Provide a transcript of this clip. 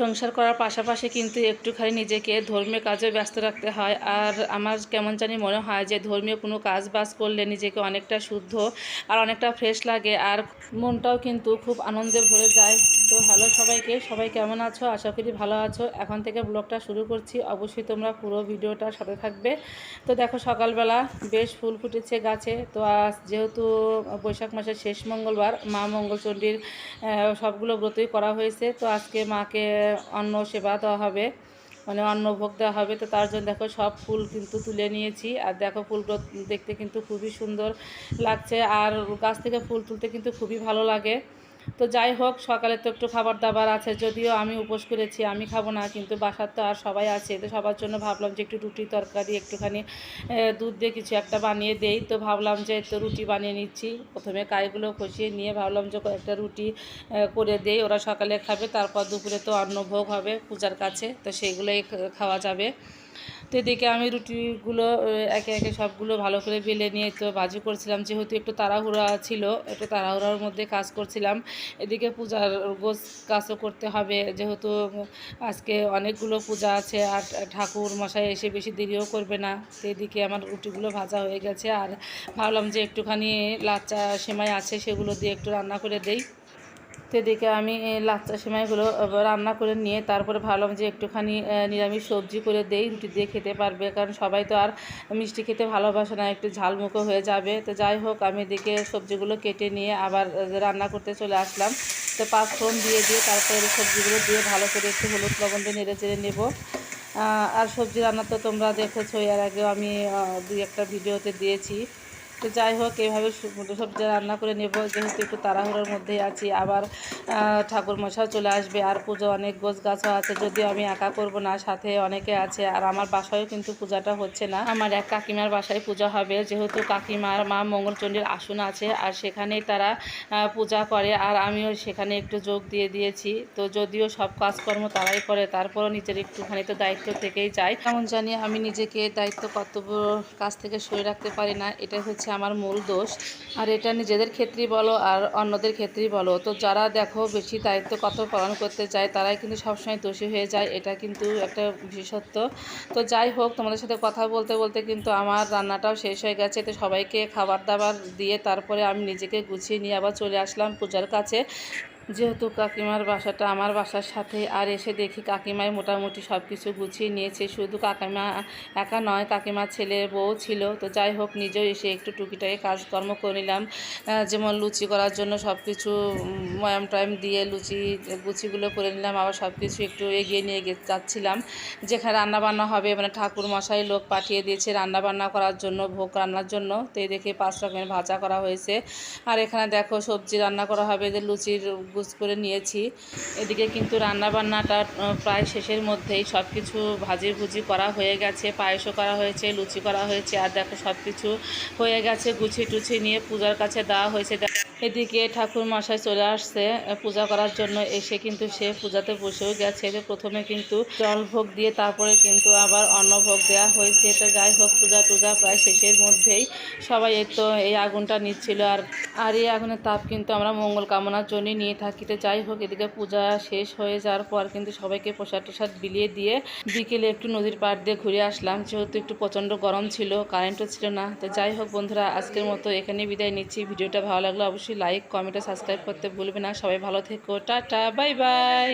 সংসার করার পাশাপাশি কিন্তু একটুখানি নিজেকে ধর্মীয় কাজে ব্যস্ত রাখতে হয়। আর আমার কেমন জানি মনে হয় যে ধর্মীয় কোনো কাজ বাজ করলে নিজেকে অনেকটা শুদ্ধ আর অনেকটা ফ্রেশ লাগে। আর মনটাও কিন্তু খুব আনন্দে ভরে যায়। তো হ্যালো সবাইকে, সবাই কেমন আছো? আশা করি ভালো আছো। এখন থেকে ব্লগটা শুরু করছি। অবশ্যই তোমরা পুরো ভিডিওটার সাথে থাকবে। তো দেখো সকালবেলা বেশ ফুল ফুটেছে গাছে। তো আজ যেহেতু বৈশাখ মাসের শেষ মঙ্গলবার, মা মঙ্গলচণ্ডীর সবগুলো ব্রতই করা হয়েছে। তো আজকে মাকে অন্ন সেবা দেওয়া হবে মানে অন্ন ভোগ দেওয়া হবে। তো তার জন্য দেখো সব ফুল কিন্তু তুলে নিয়েছি। আর দেখো ফুলগুলো দেখতে কিন্তু খুবই সুন্দর লাগছে। আর গাছ থেকে ফুল তুলতে কিন্তু খুবই ভালো লাগে। তো যাই হোক, সকালে তো একটু খাবার দাবার আছে, যদিও আমি উপোস করেছি, আমি খাব না, কিন্তু বাসার তো আর সবাই আছে, তো সবার জন্য ভাবলাম যে একটু রুটি তরকারি, একটুখানি দুধ দিয়ে কিছু একটা বানিয়ে দেই, তো ভাবলাম যে তো রুটি বানিয়ে নিচ্ছি, প্রথমে কাইগুলো খসিয়ে নিয়ে ভাবলাম যে কয়েকটা রুটি করে দেই, ওরা সকালে খাবে, তারপর দুপুরে তো অন্নভোগ হবে পূজার কাছে, তো সেইগুলোই খাওয়া যাবে। তো এদিকে আমি রুটিগুলো একে একে সবগুলো ভালো করে বেলে নিয়ে তো ভাজি করছিলাম। যেহেতু একটু তাড়াহুড়া ছিল, একটু তাড়াহুড়ার মধ্যে কাজ করছিলাম। এদিকে পূজার গোছ কাজও করতে হবে। যেহেতু আজকে অনেকগুলো পূজা আছে, আর ঠাকুর মশাই এসে বেশি দেরিও করবে না। তো এদিকে আমার রুটিগুলো ভাজা হয়ে গেছে। আর ভাবলাম যে একটুখানি লাচ্চা সেমাই আছে, সেগুলো দিয়ে একটু রান্না করে দেই। তো আমি লাচ্চা সেমাইগুলো রান্না করে নিয়ে তারপরে ভাবলাম যে একটুখানি নিরামিষ সবজি করে দেই, রুটি দিয়ে খেতে পারবে। কারণ সবাই তো আর মিষ্টি খেতে ভালোবাসে না, একটু ঝালমুখো হয়ে যাবে। তো যাই হোক, আমি এদিকে সবজিগুলো কেটে নিয়ে আবার রান্না করতে চলে আসলাম। তো পাঁচ ফোড়ন দিয়ে দিয়ে তারপরে সবজিগুলো দিয়ে ভালো করে একটু হলুদ লবণ দিয়ে নেড়ে চেড়ে নেব। আর সবজি রান্না তো তোমরা দেখেছ, এর আগেও আমি দুই একটা ভিডিওতে দিয়েছি। তো যাই হোক এইভাবে সু- সবজি রান্না করে নেব, যেহেতু একটু তাড়াহুড়োর মধ্যেই আছি, আবার ঠাকুর মশাও চলে আসবে, আর পুজো, অনেক গোছ গাছও আছে, যদিও আমি একা করব না, সাথে অনেকে আছে, আর আমার বাসায়ও কিন্তু পূজাটা হচ্ছে না। আমার এক কাকিমার বাসায় পূজা হবে, যেহেতু কাকিমার মা মঙ্গলচণ্ডীর আসন আছে, আর সেখানেই তারা পূজা করে, আর আমিও সেখানে একটু যোগ দিয়ে দিয়েছি, তো যদিও সব কাজকর্ম তারাই করে, তারপরও নিজের একটুখানি তো দায়িত্ব থেকেই যায়। কেমন জানি আমি নিজেকে দায়িত্ব কর্তব্য কাজ থেকে সরে রাখতে পারি না এটা হচ্ছে আমার মূল দোষ। আর এটা নিজেদের ক্ষেত্রেই বলো আর অন্যদের ক্ষেত্রেই বলো। তো যারা দেখো বেশি দায়িত্ব কত পালন করতে চায়, তারাই কিন্তু সবসময় দোষী হয়ে যায়। এটা কিন্তু একটা বিশেষত্ব। তো যাই হোক, তোমাদের সাথে কথা বলতে বলতে কিন্তু আমার রান্নাটাও শেষ হয়ে গেছে। তো সবাইকে খাবার দাবার দিয়ে তারপরে আমি নিজেকে গুছিয়ে নিয়ে আবার চলে আসলাম পূজার কাছে। যেহেতু কাকিমার বাসাটা আমার বাসার সাথে আর এসে দেখি কাকিমাই মোটামুটি সব কিছু গুছিয়ে নিয়েছে। শুধু কাকিমা একা নয়, কাকিমার ছেলে বউ ছিল। তো যাই হোক, নিজেও এসে একটু টুকিটাকি কাজকর্ম করে নিলাম। যেমন লুচি করার জন্য সব কিছু ময়াম টয়াম দিয়ে লুচি গুচিগুলো করে নিলাম। আবার সব কিছু একটু এগিয়ে নিয়ে যাচ্ছিলাম। যেখানে রান্নাবান্না হবে মানে ঠাকুর মশাই লোক পাঠিয়ে দিয়েছে রান্নাবান্না করার জন্য, ভোগ রান্নার জন্য। তো এই দেখে পাঁচ রকমের ভাজা করা হয়েছে। আর এখানে দেখো সবজি রান্না করা হবে, যে লুচির গুছ করে নিয়েছি। এদিকে কিন্তু রান্না বান্নাটা প্রায় শেষের মধ্যেই সব কিছু ভাজি ভুজি করা হয়ে গেছে, পায়েসও করা হয়েছে, লুচি করা হয়েছে, আর দেখো সব কিছু হয়ে গেছে, গুছিয়ে টুছিয়ে নিয়ে পূজার কাছে দেওয়া হয়েছে। এদিকে ঠাকুর মশাই চলে আসছে পূজা করার জন্য। এসে কিন্তু সে পূজাতে বসেও গেছে। প্রথমে কিন্তু জল ভোগ দিয়ে তারপরে কিন্তু আবার অন্নভোগ দেওয়া হয়েছে। তো যাই হোক, পূজা টুজা প্রায় শেষের মধ্যেই সবাই তো এই আগুনটা নিচ্ছিল। আর আর এই আগুনের তাপ কিন্তু আমরা মঙ্গল কামনার জন্যই নিয়ে থাকিতে যাই হোক, এদিকে পূজা শেষ হয়ে যাওয়ার পর কিন্তু সবাইকে প্রসাদ টসাদ বিলিয়ে দিয়ে বিকেলে একটু নদীর পাড় দিয়ে ঘুরে আসলাম। যেহেতু একটু প্রচণ্ড গরম ছিল, কারেন্টও ছিল না। তো যাই হোক, বন্ধুরা, আজকের মতো এখানে বিদায় নিচ্ছি। ভিডিওটা ভালো লাগলে অবশ্যই লাইক কমেন্ট সাবস্ক্রাইব করতে ভুলবে না। সবাই ভালো থেকো। Tata bye bye